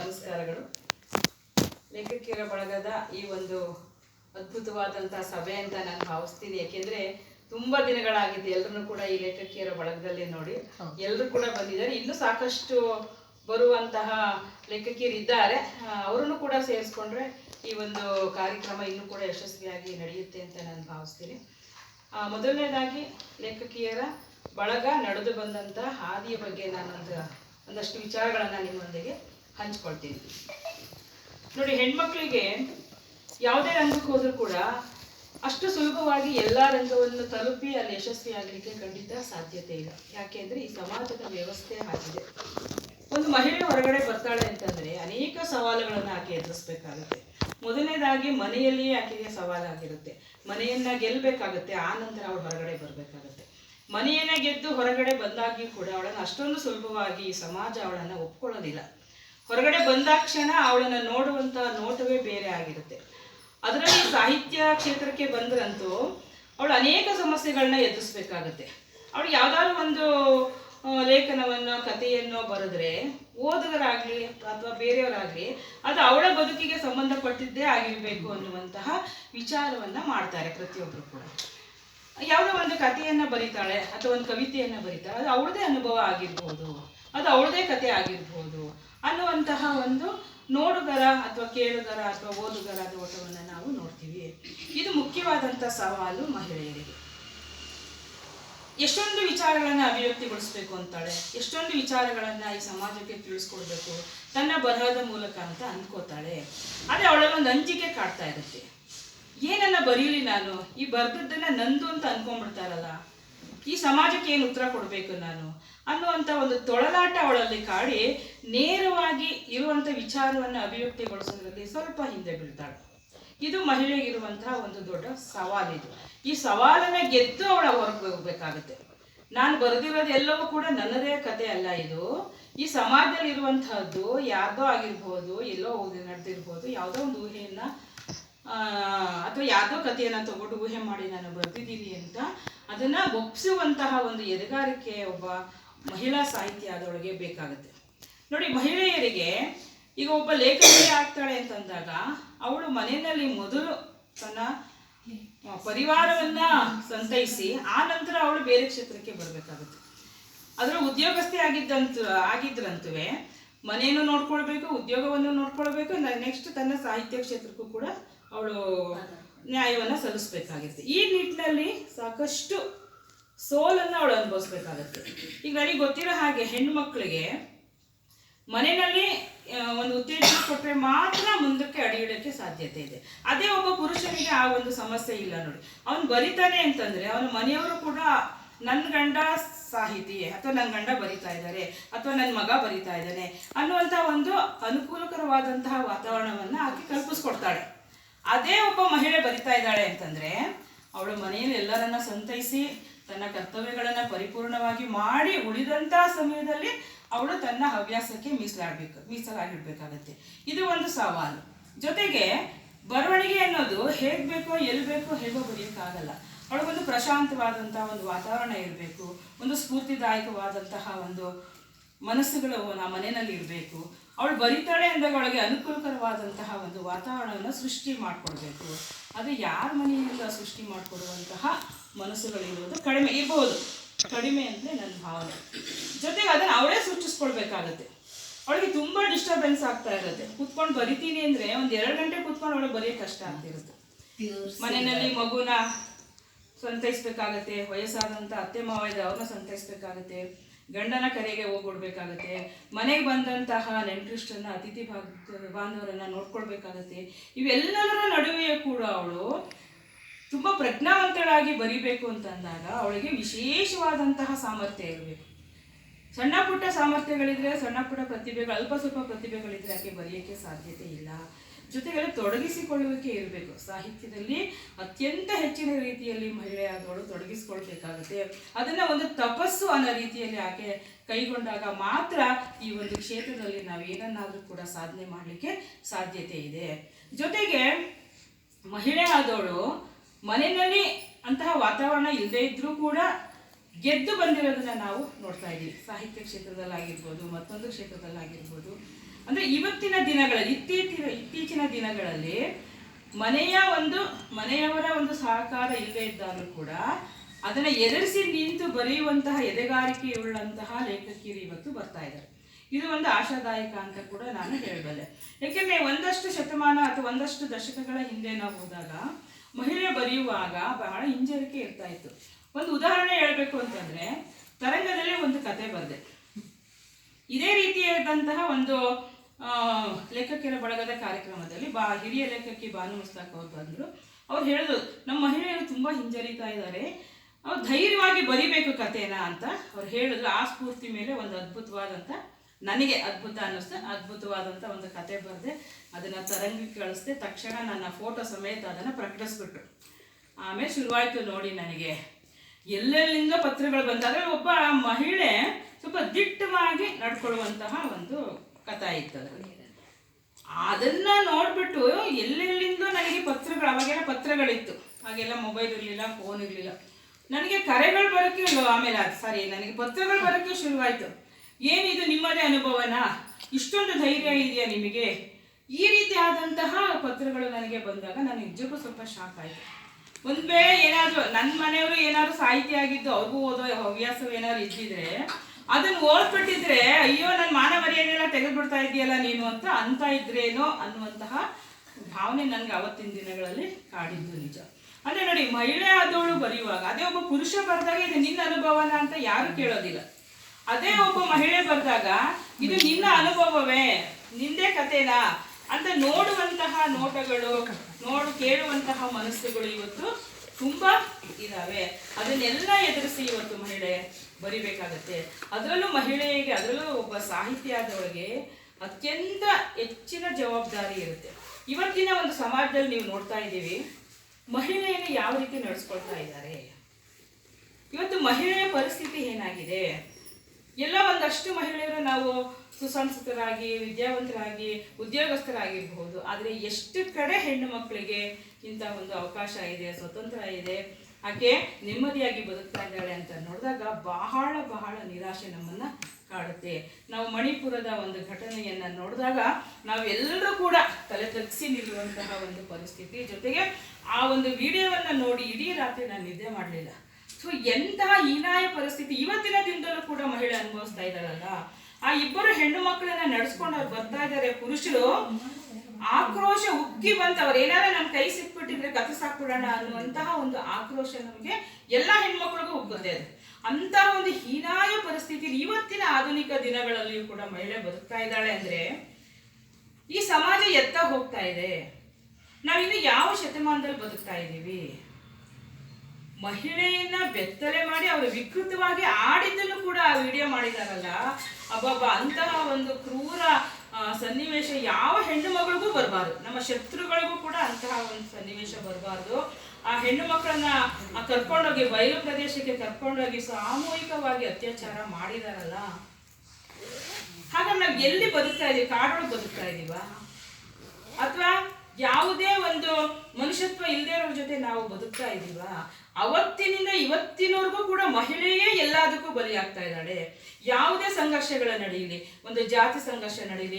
ನಮಸ್ಕಾರಗಳು. ಲೇಖಕಿಯರ ಬಳಗದ ಈ ಒಂದು ಅದ್ಭುತವಾದಂತಹ ಸಭೆ ಅಂತ ನಾನು ಭಾವಿಸ್ತೀನಿ. ಯಾಕೆಂದ್ರೆ ತುಂಬಾ ದಿನಗಳಾಗಿದೆ. ಎಲ್ಲರನ್ನು ಕೂಡ ಈ ಲೇಖಕಿಯರ ಬಳಗದಲ್ಲಿ ನೋಡಿ. ಎಲ್ಲರೂ ಕೂಡ ಬಂದಿದ್ದಾರೆ. ಇನ್ನೂ ಸಾಕಷ್ಟು ಬರುವಂತಹ ಲೇಖಕಿಯರು ಇದ್ದಾರೆ. ಅವರನ್ನು ಕೂಡ ಸೇರಿಸ್ಕೊಂಡ್ರೆ ಈ ಒಂದು ಕಾರ್ಯಕ್ರಮ ಇನ್ನೂ ಕೂಡ ಯಶಸ್ವಿಯಾಗಿ ನಡೆಯುತ್ತೆ ಅಂತ ನಾನು ಭಾವಿಸ್ತೀನಿ. ಮೊದಲನೇದಾಗಿ ಲೇಖಕಿಯರ ಬಳಗ ನಡೆದು ಬಂದಂತಹ ಹಾದಿಯ ಬಗ್ಗೆ ನಾನೊಂದು ಒಂದಷ್ಟು ವಿಚಾರಗಳನ್ನು ನಿಮ್ಮೊಂದಿಗೆ ಹಂಚ್ಕೊಳ್ತೀನಿ. ನೋಡಿ, ಹೆಣ್ಮಕ್ಳಿಗೆ ಯಾವುದೇ ರಂಗಕ್ಕೆ ಹೋದ್ರೂ ಕೂಡ ಅಷ್ಟು ಸುಲಭವಾಗಿ ಎಲ್ಲ ರಂಗವನ್ನು ತಲುಪಿ ಅಲ್ಲಿ ಯಶಸ್ವಿ ಆಗಲಿಕ್ಕೆ ಖಂಡಿತ ಸಾಧ್ಯತೆ ಇಲ್ಲ ಯಾಕೆಂದ್ರೆ ಈ ಸಮಾಜದ ವ್ಯವಸ್ಥೆ ಆಗಿದೆ. ಒಂದು ಮಹಿಳೆ ಹೊರಗಡೆ ಬರ್ತಾಳೆ ಅಂತಂದ್ರೆ ಅನೇಕ ಸವಾಲುಗಳನ್ನು ಆಕೆ ಎದುರಿಸ್ಬೇಕಾಗುತ್ತೆ. ಮೊದಲನೇದಾಗಿ ಮನೆಯಲ್ಲಿಯೇ ಆಕೆಗೆ ಸವಾಲಾಗಿರುತ್ತೆ ಮನೆಯನ್ನ ಗೆಲ್ಲಬೇಕಾಗುತ್ತೆ ಆ ನಂತರ ಅವಳು ಹೊರಗಡೆ ಬರಬೇಕಾಗುತ್ತೆ. ಮನೆಯನ್ನ ಗೆದ್ದು ಹೊರಗಡೆ ಬಂದಾಗಿ ಕೂಡ ಅವಳನ್ನು ಅಷ್ಟೊಂದು ಸುಲಭವಾಗಿ ಈ ಸಮಾಜ ಅವಳನ್ನು ಒಪ್ಕೊಳ್ಳೋದಿಲ್ಲ. ಹೊರಗಡೆ ಬಂದಾಕ್ಷಣ ಅವಳನ್ನು ನೋಡುವಂತ ನೋಟವೇ ಬೇರೆ ಆಗಿರುತ್ತೆ. ಅದರಲ್ಲಿ ಸಾಹಿತ್ಯ ಕ್ಷೇತ್ರಕ್ಕೆ ಬಂದ್ರಂತೂ ಅವಳು ಅನೇಕ ಸಮಸ್ಯೆಗಳನ್ನ ಎದುರಿಸ್ಬೇಕಾಗತ್ತೆ. ಅವಳು ಯಾವ್ದಾದ್ರು ಒಂದು ಲೇಖನವನ್ನು, ಕಥೆಯನ್ನು ಬರೆದ್ರೆ ಓದುಗರಾಗ್ಲಿ ಅಥವಾ ಬೇರೆಯವರಾಗಲಿ ಅದು ಅವಳ ಬದುಕಿಗೆ ಸಂಬಂಧಪಟ್ಟಿದ್ದೇ ಆಗಿರಬೇಕು ಅನ್ನುವಂತಹ ವಿಚಾರವನ್ನ ಮಾಡ್ತಾರೆ ಪ್ರತಿಯೊಬ್ಬರು ಕೂಡ. ಯಾವುದೋ ಒಂದು ಕಥೆಯನ್ನ ಬರೀತಾಳೆ ಅಥವಾ ಒಂದು ಕವಿತೆಯನ್ನ ಬರೀತಾಳೆ, ಅದು ಅವಳದೇ ಅನುಭವ ಆಗಿರ್ಬೋದು, ಅದು ಅವಳದೇ ಕತೆ ಆಗಿರ್ಬೋದು ಅನ್ನುವಂತಹ ಒಂದು ನೋಡುಗರ ಅಥವಾ ಕೇಳುಗರ ಅಥವಾ ಓದುಗರ ಓಟವನ್ನು ನಾವು ನೋಡ್ತೀವಿ. ಇದು ಮುಖ್ಯವಾದಂಥ ಸವಾಲು ಮಹಿಳೆಯರಿಗೆ. ಎಷ್ಟೊಂದು ವಿಚಾರಗಳನ್ನು ಅಭಿವ್ಯಕ್ತಿಗೊಳಿಸ್ಬೇಕು ಅಂತಾಳೆ, ಎಷ್ಟೊಂದು ವಿಚಾರಗಳನ್ನು ಈ ಸಮಾಜಕ್ಕೆ ತಿಳಿಸ್ಕೊಡ್ಬೇಕು, ತನ್ನ ಬರಹದ ಮೂಲಕ ಅಂತ ಅನ್ಕೋತಾಳೆ ಆದರೆ ಅವಳಲ್ಲೊಂದು ಅಂಜಿಕೆ ಕಾಡ್ತಾ ಇರುತ್ತೆ. ಏನನ್ನ ಬರೀಲಿ ನಾನು, ಈ ಬರ್ದದ್ದನ್ನ ನಂದು ಅಂತ ಅನ್ಕೊಂಡ್ಬಿಡ್ತಾರಲ್ಲ ಈ ಸಮಾಜಕ್ಕೆ ಏನು ಉತ್ತರ ಕೊಡಬೇಕು ನಾನು? ಅನ್ನುವಂಥ ಒಂದು ತೊಳಲಾಟ ಅವಳಲ್ಲಿ ಕಾಡಿ ನೇರವಾಗಿ ಇರುವಂಥ ವಿಚಾರವನ್ನು ಅಭಿವ್ಯಕ್ತಿಗೊಳಿಸೋದ್ರಲ್ಲಿ ಸ್ವಲ್ಪ ಹಿಂದೆ ಬೀಳ್ತಾಳೆ. ಇದು ಮಹಿಳೆಗಿರುವಂತಹ ಒಂದು ದೊಡ್ಡ ಸವಾಲಿದು. ಈ ಸವಾಲನ್ನ ಗೆದ್ದು ಅವಳ ಹೊರಗೆ ಹೋಗ್ಬೇಕಾಗತ್ತೆ. ನಾನು ಬರೆದಿರೋದು ಎಲ್ಲವೂ ಕೂಡ ನನ್ನದೇ ಕತೆ ಅಲ್ಲ ಇದು. ಈ ಸಮಾಜದಲ್ಲಿ ಇರುವಂತಹದ್ದು ಯಾರ್ದೋ ಆಗಿರ್ಬೋದು, ಎಲ್ಲೋ ನಡೆದಿರ್ಬೋದು, ಯಾವುದೋ ಒಂದು ಊಹೆಯನ್ನ ಅಥವಾ ಯಾವುದೋ ಕಥೆಯನ್ನ ತಗೊಂಡು ಊಹೆ ಮಾಡಿ ನಾನು ಬರೆದಿದ್ದೀನಿ ಅಂತ ಅದನ್ನ ಒಪ್ಪಿಸುವಂತಹ ಒಂದು ಎದೆಗಾರಿಕೆ ಒಬ್ಬ ಮಹಿಳಾ ಸಾಹಿತ್ಯ ಅದರೊಳಗೆ ಬೇಕಾಗುತ್ತೆ. ನೋಡಿ, ಮಹಿಳೆಯರಿಗೆ ಈಗ ಒಬ್ಬ ಲೇಖಕಿ ಆಗ್ತಾಳೆ ಅಂತಂದಾಗ ಅವಳು ಮನೆಯಲ್ಲಿ ಮೊದಲು ತನ್ನ ಪರಿವಾರವನ್ನ ಸಂತೈಸಿ, ಆ ನಂತರ ಅವಳು ಬೇರೆ ಕ್ಷೇತ್ರಕ್ಕೆ ಬರಬೇಕಾಗುತ್ತೆ. ಅದರ ಉದ್ಯೋಗಸ್ಥೆ ಆಗಿದ್ದಂತ, ಆಗಿದ್ರಂತುವೆ ಮನೆಯನ್ನು ನೋಡ್ಕೊಳ್ಬೇಕು, ಉದ್ಯೋಗವನ್ನು ನೋಡ್ಕೊಳ್ಬೇಕು ನೆಕ್ಸ್ಟ್ ತನ್ನ ಸಾಹಿತ್ಯ ಕ್ಷೇತ್ರಕ್ಕೂ ಕೂಡ ಅವಳು ನ್ಯಾಯವನ್ನು ಸಲ್ಲಿಸ್ಬೇಕಾಗಿರುತ್ತೆ ಈ ನಿಟ್ಟಿನಲ್ಲಿ ಸಾಕಷ್ಟು ಸೋಲನ್ನು ಅವಳು ಅನುಭವಿಸ್ಬೇಕಾಗತ್ತೆ. ಈಗ ನನಗೆ ಗೊತ್ತಿರೋ ಹಾಗೆ ಹೆಣ್ಣು ಮಕ್ಕಳಿಗೆ ಮನೆಯಲ್ಲಿ ಒಂದು ಉತ್ತೇಜನ ಕೊಟ್ಟರೆ ಮಾತ್ರ ಮುಂದಕ್ಕೆ ಅಡಿಯಿಡಕ್ಕೆ ಸಾಧ್ಯತೆ ಇದೆ. ಅದೇ ಒಬ್ಬ ಪುರುಷನಿಗೆ ಆ ಒಂದು ಸಮಸ್ಯೆ ಇಲ್ಲ ನೋಡಿ. ಅವನು ಬರಿತಾನೆ ಅಂತಂದ್ರೆ ಅವನ ಮನೆಯವರು ಕೂಡ ನನ್ನ ಗಂಡ ಸಾಹಿತಿ, ಅಥವಾ ನನ್ನ ಗಂಡ ಬರಿತಾ ಇದ್ದಾರೆ, ಅಥವಾ ನನ್ನ ಮಗ ಬರಿತಾ ಇದ್ದಾನೆ ಅನ್ನುವಂಥ ಒಂದು ಅನುಕೂಲಕರವಾದಂತಹ ವಾತಾವರಣವನ್ನ ಆಕೆ ಕಲ್ಪಿಸ್ಕೊಡ್ತಾಳೆ. ಅದೇ ಒಬ್ಬ ಮಹಿಳೆ ಬರಿತಾ ಇದ್ದಾಳೆ ಅಂತಂದ್ರೆ, ಅವಳು ಮನೆಯಲ್ಲಿ ಎಲ್ಲರನ್ನ ಸಂತೈಸಿ, ತನ್ನ ಕರ್ತವ್ಯಗಳನ್ನು ಪರಿಪೂರ್ಣವಾಗಿ ಮಾಡಿ ಉಳಿದಂತಹ ಸಮಯದಲ್ಲಿ ಅವಳು ತನ್ನ ಹವ್ಯಾಸಕ್ಕೆ ಮೀಸಲಾಡ್ಬೇಕು, ಮೀಸಲಾಗಿಡ್ಬೇಕಾಗತ್ತೆ. ಇದು ಒಂದು ಸವಾಲು. ಜೊತೆಗೆ ಬರವಣಿಗೆ ಅನ್ನೋದು ಹೇಗೆ ಬೇಕೋ, ಎಲ್ಲಿ ಬೇಕೋ ಹೇಗೋ ಬರೆಯೋಕ್ಕಾಗಲ್ಲ. ಅವಳಿಗೊಂದು ಪ್ರಶಾಂತವಾದಂತಹ ಒಂದು ವಾತಾವರಣ ಇರಬೇಕು, ಒಂದು ಸ್ಫೂರ್ತಿದಾಯಕವಾದಂತಹ ಒಂದು ಮನಸ್ಸುಗಳು ನಮ್ಮ ಮನೆಯಲ್ಲಿ ಇರಬೇಕು. ಅವಳು ಬರೀತಾಳೆ ಅಂದಾಗ ಅವಳಿಗೆ ಅನುಕೂಲಕರವಾದಂತಹ ಒಂದು ವಾತಾವರಣವನ್ನು ಸೃಷ್ಟಿ ಮಾಡಿಕೊಡ್ಬೇಕು. ಅದು ಯಾರ ಮನೆಯಿಂದ ಸೃಷ್ಟಿ ಮಾಡಿಕೊಡುವಂತಹ ಮನಸ್ಸುಗಳಿರುವುದು ಕಡಿಮೆ ಇರಬಹುದು ಕಡಿಮೆ ಅಂದರೆ ನನ್ನ ಭಾವನೆ. ಜೊತೆಗೆ ಅದನ್ನು ಅವಳೇ ಸೃಷ್ಟಿಸ್ಕೊಳ್ಬೇಕಾಗತ್ತೆ. ಅವಳಿಗೆ ತುಂಬ ಡಿಸ್ಟರ್ಬೆನ್ಸ್ ಆಗ್ತಾ ಇರುತ್ತೆ. ಕುತ್ಕೊಂಡು ಬರಿತೀನಿ ಅಂದರೆ ಒಂದು ಎರಡು ಗಂಟೆ ಕುತ್ಕೊಂಡು ಅವಳಿಗೆ ಬರೆಯೋ ಕಷ್ಟ ಆಗ್ತಿರುತ್ತೆ ಮನೆಯಲ್ಲಿ ಮಗುನ ಸಂತೈಸ್ಬೇಕಾಗತ್ತೆ ವಯಸ್ಸಾದಂಥ ಅತ್ತೆ ಮಾವ ಇದೆ ಅವ್ರನ್ನ ಸಂತೈಸ್ಬೇಕಾಗತ್ತೆ. ಗಂಡನ ಕರೆಗೆ ಹೋಗ್ಬಿಡ್ಬೇಕಾಗತ್ತೆ. ಮನೆಗೆ ಬಂದಂತಹ ನೆಂಟ್ರಿಷ್ಟನ್ನ, ಅತಿಥಿ ಬಾಂಧವರನ್ನ ನೋಡ್ಕೊಳ್ಬೇಕಾಗತ್ತೆ. ಇವೆಲ್ಲದರ ನಡುವೆಯೂ ಕೂಡ ಅವಳು ತುಂಬ ಪ್ರಜ್ಞಾವಂತಳಾಗಿ ಬರಿಬೇಕು ಅಂತಂದಾಗ ಅವಳಿಗೆ ವಿಶೇಷವಾದಂತಹ ಸಾಮರ್ಥ್ಯ ಇರಬೇಕು. ಸಣ್ಣ ಪುಟ್ಟ ಸಾಮರ್ಥ್ಯಗಳಿದ್ರೆ, ಸಣ್ಣ ಪುಟ್ಟ ಪ್ರತಿಭೆಗಳು, ಅಲ್ಪ ಸ್ವಲ್ಪ ಪ್ರತಿಭೆಗಳಿದ್ರೆ ಆಕೆ ಬರೆಯೋಕ್ಕೆ ಸಾಧ್ಯತೆ ಇಲ್ಲ? ಜೊತೆಗೆ ತೊಡಗಿಸಿಕೊಳ್ಳುವಿಕೆ ಇರಬೇಕು. ಸಾಹಿತ್ಯದಲ್ಲಿ ಅತ್ಯಂತ ಹೆಚ್ಚಿನ ರೀತಿಯಲ್ಲಿ ಮಹಿಳೆಯಾದವಳು ತೊಡಗಿಸಿಕೊಳ್ಬೇಕಾಗುತ್ತೆ. ಅದನ್ನ ಒಂದು ತಪಸ್ಸು ಅನ್ನೋ ರೀತಿಯಲ್ಲಿ ಆಕೆ ಕೈಗೊಂಡಾಗ ಮಾತ್ರ ಈ ಒಂದು ಕ್ಷೇತ್ರದಲ್ಲಿ ನಾವು ಏನನ್ನಾದರೂ ಕೂಡ ಸಾಧನೆ ಮಾಡಲಿಕ್ಕೆ ಸಾಧ್ಯತೆ ಇದೆ. ಜೊತೆಗೆ ಮಹಿಳೆ ಆದವಳು ಮನೆಯಲ್ಲಿ ಅಂತಹ ವಾತಾವರಣ ಇಲ್ಲದೇ ಇದ್ರೂ ಕೂಡ ಗೆದ್ದು ಬಂದಿರೋದನ್ನ ನಾವು ನೋಡ್ತಾ ಇದ್ದೀವಿ. ಸಾಹಿತ್ಯ ಕ್ಷೇತ್ರದಲ್ಲಾಗಿರ್ಬೋದು, ಮತ್ತೊಂದು ಕ್ಷೇತ್ರದಲ್ಲಾಗಿರ್ಬೋದು. ಅಂದ್ರೆ ಇವತ್ತಿನ ದಿನಗಳಲ್ಲಿ ಇತ್ತೀಚಿನ ಇತ್ತೀಚಿನ ದಿನಗಳಲ್ಲಿ ಮನೆಯ ಒಂದು, ಮನೆಯವರ ಒಂದು ಸಹಕಾರ ಇಲ್ಲದೆ ಇದ್ದಾಗಲೂ ಕೂಡ ಅದನ್ನ ಎದುರಿಸಿ ನಿಂತು ಬರೆಯುವಂತಹ ಎದೆಗಾರಿಕೆ ಉಳ್ಳಂತಹ ಲೇಖಕಿಯರು ಇವತ್ತು ಬರ್ತಾ ಇದ್ದಾರೆ. ಇದು ಒಂದು ಆಶಾದಾಯಕ ಅಂತ ಕೂಡ ನಾನು ಹೇಳಬಲ್ಲೆ. ಯಾಕೆಂದರೆ ಒಂದಷ್ಟು ಶತಮಾನ ಅಥವಾ ಒಂದಷ್ಟು ದಶಕಗಳ ಹಿಂದೆ ನಾವು ಹೋದಾಗ ಮಹಿಳೆ ಬರೆಯುವಾಗ ಬಹಳ ಹಿಂಜರಿಕೆ ಇರ್ತಾ ಇತ್ತು. ಒಂದು ಉದಾಹರಣೆ ಹೇಳಬೇಕು ಅಂತಂದ್ರೆ ತರಂಗದಲ್ಲೇ ಒಂದು ಕತೆ ಬರೆದೆ. ಇದೇ ರೀತಿಯಾದಂತಹ ಒಂದು ಲೇಖಕಿಯರ ಬಳಗದ ಕಾರ್ಯಕ್ರಮದಲ್ಲಿ ಬಾ, ಹಿರಿಯ ಲೇಖಕಿ ಭಾನು ಮುಸ್ತಾಕ್ ಅವ್ರು ಬಂದರು. ಅವ್ರು ಹೇಳಿದ್ರು ನಮ್ಮ ಮಹಿಳೆಯರು ತುಂಬ ಹಿಂಜರಿತಾ ಇದ್ದಾರೆ. ಅವ್ರು ಧೈರ್ಯವಾಗಿ ಬರಿಬೇಕು ಕಥೆನ ಅಂತ ಅವ್ರು ಹೇಳಿದ್ರು ಆ ಸ್ಫೂರ್ತಿ ಮೇಲೆ ಒಂದು ಅದ್ಭುತವಾದಂಥ ನನಗೆ ಅದ್ಭುತ ಅನ್ನಿಸ್ತು. ಅದ್ಭುತವಾದಂಥ ಒಂದು ಕತೆ ಬರೆದೆ. ಅದನ್ನು ತರಂಗಿ ಕಳಿಸ್ದೆ. ತಕ್ಷಣ ನನ್ನ ಫೋಟೋ ಸಮೇತ ಅದನ್ನು ಪ್ರಕಟಿಸ್ಬಿಟ್ರು. ಆಮೇಲೆ ಶುರುವಾಯಿತು ನೋಡಿ ನನಗೆ. ಎಲ್ಲೆಲ್ಲಿಂದ ಪತ್ರಗಳು ಬಂದಾಗ ಒಬ್ಬ ಮಹಿಳೆ ಸ್ವಲ್ಪ ದಿಟ್ಟವಾಗಿ ನಡ್ಕೊಳ್ಳುವಂತಹ ಒಂದು ಕಥಾ ಇತ್ತು ಅದು. ಅದನ್ನ ನೋಡ್ಬಿಟ್ಟು ಎಲ್ಲೆಲ್ಲಿಂದ ನನಗೆ ಪತ್ರಗಳು, ಅವಾಗೆಲ್ಲ ಪತ್ರಗಳಿತ್ತು. ಹಾಗೆಲ್ಲ ಮೊಬೈಲ್ ಇರಲಿಲ್ಲ ಫೋನ್ ಇರಲಿಲ್ಲ. ನನಗೆ ಕರೆಗಳು ಬರೋಕ್ಕೆ ಆಮೇಲೆ ಅದು ಸಾರಿ, ನನಗೆ ಪತ್ರಗಳು ಬರೋಕ್ಕೆ ಶುರುವಾಯಿತು. ಏನಿದು ನಿಮ್ಮದೇ ಅನುಭವನಾ? ಇಷ್ಟೊಂದು ಧೈರ್ಯ ಇದೆಯಾ ನಿಮಗೆ? ಈ ರೀತಿ ಆದಂತಹ ಪತ್ರಗಳು ನನಗೆ ಬಂದಾಗ ನಾನು ನಿಜಕ್ಕೂ ಸ್ವಲ್ಪ ಶಾಕ್ ಆಯಿತು. ಒಂದು ವೇಳೆ ಏನಾದರೂ ನನ್ನ ಮನೆಯವರು ಏನಾದ್ರು ಸಾಹಿತಿ ಆಗಿದ್ದು, ಅವ್ರಿಗೂ ಓದೋ ಹವ್ಯಾಸವೇನಾದ್ರು ಇದ್ದಿದ್ರೆ ಅದನ್ನ ಓದ್ಬಿಟ್ಟಿದ್ರೆ ಅಯ್ಯೋ ನನ್ನ ಮಾನ ಮರ್ಯಾದೆಲ್ಲ ತೆಗೆದ್ಬಿಡ್ತಾ ಇದೆಯಲ್ಲ ನೀನು ಅಂತ ಅಂತ ಇದ್ರೇನೋ ಅನ್ನುವಂತಹ ಭಾವನೆ ನನ್ಗೆ ಅವತ್ತಿನ ದಿನಗಳಲ್ಲಿ ಕಾಡಿದ್ದು ನಿಜ. ಅಂದ್ರೆ ನೋಡಿ, ಮಹಿಳೆ ಆದವಳು ಬರೆಯುವಾಗ, ಅದೇ ಒಬ್ಬ ಪುರುಷ ಬರೆದಾಗ ಇದು ನಿನ್ನ ಅನುಭವನ ಅಂತ ಯಾರು ಕೇಳೋದಿಲ್ಲ. ಅದೇ ಒಬ್ಬ ಮಹಿಳೆ ಬರೆದಾಗ, ಇದು ನಿನ್ನ ಅನುಭವವೇ, ನಿಂದೇ ಕಥೆನಾ ಅಂತ ನೋಡುವಂತಹ ನೋಟಗಳು ನೋಡು ಕೇಳುವಂತಹ ಮನಸ್ಸುಗಳು ಇವತ್ತು ತುಂಬಾ ಇದಾವೆ. ಅದನ್ನೆಲ್ಲ ಎದುರಿಸಿ ಇವತ್ತು ಮಹಿಳೆ ಬರಿಬೇಕಾಗತ್ತೆ. ಅದರಲ್ಲೂ ಮಹಿಳೆಗೆ, ಅದರಲ್ಲೂ ಒಬ್ಬ ಸಾಹಿತ್ಯ ಆದವಳಿಗೆ ಅತ್ಯಂತ ಹೆಚ್ಚಿನ ಜವಾಬ್ದಾರಿ ಇರುತ್ತೆ. ಇವತ್ತಿನ ಒಂದು ಸಮಾಜದಲ್ಲಿ ನೀವು ನೋಡ್ತಾ ಇದ್ದೀವಿ, ಮಹಿಳೆಯನ್ನು ಯಾವ ರೀತಿ ನಡೆಸ್ಕೊಳ್ತಾ ಇದ್ದಾರೆ? ಇವತ್ತು ಮಹಿಳೆಯ ಪರಿಸ್ಥಿತಿ ಏನಾಗಿದೆ? ಎಲ್ಲ ಒಂದಷ್ಟು ಮಹಿಳೆಯರು ನಾವು ಸುಸಂಸ್ಕೃತರಾಗಿ, ವಿದ್ಯಾವಂತರಾಗಿ, ಉದ್ಯೋಗಸ್ಥರಾಗಿರಬಹುದು. ಆದರೆ ಎಷ್ಟು ಕಡೆ ಹೆಣ್ಣು ಮಕ್ಕಳಿಗೆ ಇಂಥ ಒಂದು ಅವಕಾಶ ಇದೆ, ಸ್ವತಂತ್ರ ಇದೆ, ಆಕೆ ನೆಮ್ಮದಿಯಾಗಿ ಬದುಕ್ತಾ ಇದ್ದಾಳೆ ಅಂತ ನೋಡಿದಾಗ ಬಹಳ ಬಹಳ ನಿರಾಶೆ ನಮ್ಮನ್ನ ಕಾಡುತ್ತೆ. ನಾವು ಮಣಿಪುರದ ಒಂದು ಘಟನೆಯನ್ನ ನೋಡಿದಾಗ ನಾವೆಲ್ಲರೂ ಕೂಡ ತಲೆ ತಗ್ಸಿ ನಿಲ್ಲುವಂತಹ ಒಂದು ಪರಿಸ್ಥಿತಿ. ಜೊತೆಗೆ ಆ ಒಂದು ವಿಡಿಯೋವನ್ನ ನೋಡಿ ಇಡೀ ರಾತ್ರಿ ನಾನು ನಿದ್ದೆ ಮಾಡಲಿಲ್ಲ. ಸೊ ಎಂತಹ ಹೀನಾಯ ಪರಿಸ್ಥಿತಿ ಇವತ್ತಿನ ದಿನದಲ್ಲೂ ಕೂಡ ಮಹಿಳೆ ಅನುಭವಿಸ್ತಾ ಇದ್ದಾರಲ್ಲ? ಆ ಇಬ್ಬರು ಹೆಣ್ಣು ಮಕ್ಕಳನ್ನ ನಡೆಸ್ಕೊಂಡು ಅವ್ರು ಬರ್ತಾ ಇದ್ದಾರೆ. ಪುರುಷರು ಆಕ್ರೋಶ ಉಕ್ಕಿ ಬಂತ. ಅವ್ರು ಏನಾರ ನಮ್ಮ ಕೈ ಸಿಕ್ಬಿಟ್ಟಿದ್ರೆ ಕಥಸಾಕ್ಬಿಡೋಣ ಅನ್ನುವಂತಹ ಒಂದು ಆಕ್ರೋಶ ನಮಗೆ ಎಲ್ಲಾ ಹೆಣ್ಮಕ್ಳಿಗೂ ಉಕ್ಕುತ್ತೆ ಅದು ಅಂತ. ಒಂದು ಹೀನಾಯ ಪರಿಸ್ಥಿತಿ ಇವತ್ತಿನ ಆಧುನಿಕ ದಿನಗಳಲ್ಲಿಯೂ ಕೂಡ ಮಹಿಳೆ ಬದುಕ್ತಾ ಇದ್ದಾಳೆ ಅಂದ್ರೆ ಈ ಸಮಾಜ ಎತ್ತ ಹೋಗ್ತಾ ಇದೆ. ನಾವಿನ್ನು ಯಾವ ಶತಮಾನದಲ್ಲಿ ಬದುಕ್ತಾ ಇದ್ದೀವಿ? ಮಹಿಳೆಯನ್ನ ಬೆತ್ತಲೆ ಮಾಡಿ ಅವರು ವಿಕೃತವಾಗಿ ಆಡಿದ್ದನ್ನು ಕೂಡ ಆ ವಿಡಿಯೋ ಮಾಡಿದಾರಲ್ಲ? ಅಬ್ಬಬ್ಬ, ಅಂತಹ ಒಂದು ಕ್ರೂರ ಸನ್ನಿವೇಶ ಯಾವ ಹೆಣ್ಣು ಮಗಳಿಗೂ ಬರಬಾರ್ದು. ನಮ್ಮ ಶತ್ರುಗಳಿಗೂ ಕೂಡ ಅಂತಹ ಒಂದು ಸನ್ನಿವೇಶ ಬರಬಾರ್ದು. ಆ ಹೆಣ್ಣು ಮಕ್ಕಳನ್ನ ಕರ್ಕೊಂಡೋಗಿ, ಬಯಲು ಪ್ರದೇಶಕ್ಕೆ ಕರ್ಕೊಂಡೋಗಿ ಸಾಮೂಹಿಕವಾಗಿ ಅತ್ಯಾಚಾರ ಮಾಡಿದಾರಲ್ಲ? ಹಾಗಾದ್ರೆ ನಾವು ಎಲ್ಲಿ ಬದುಕ್ತಾ ಇದೀವಿ? ಕಾಡೊಳಗೆ ಬದುಕ್ತಾ ಇದೀವಾ? ಅಥವಾ ಯಾವುದೇ ಒಂದು ಮನುಷ್ಯತ್ವ ಇಲ್ಲದೆ ಇರೋ ಜೊತೆ ನಾವು ಬದುಕ್ತಾ ಇದ್ದೀವಾ? ಅವತ್ತಿನಿಂದ ಇವತ್ತಿನವರೆಗೂ ಕೂಡ ಮಹಿಳೆಯೇ ಎಲ್ಲದಕ್ಕೂ ಬಲಿಯಾಗ್ತಾ ಇದ್ದಾಳೆ. ಯಾವುದೇ ಸಂಘರ್ಷಗಳ ನಡೀಲಿ ಒಂದು ಜಾತಿ ಸಂಘರ್ಷ ನಡೀಲಿ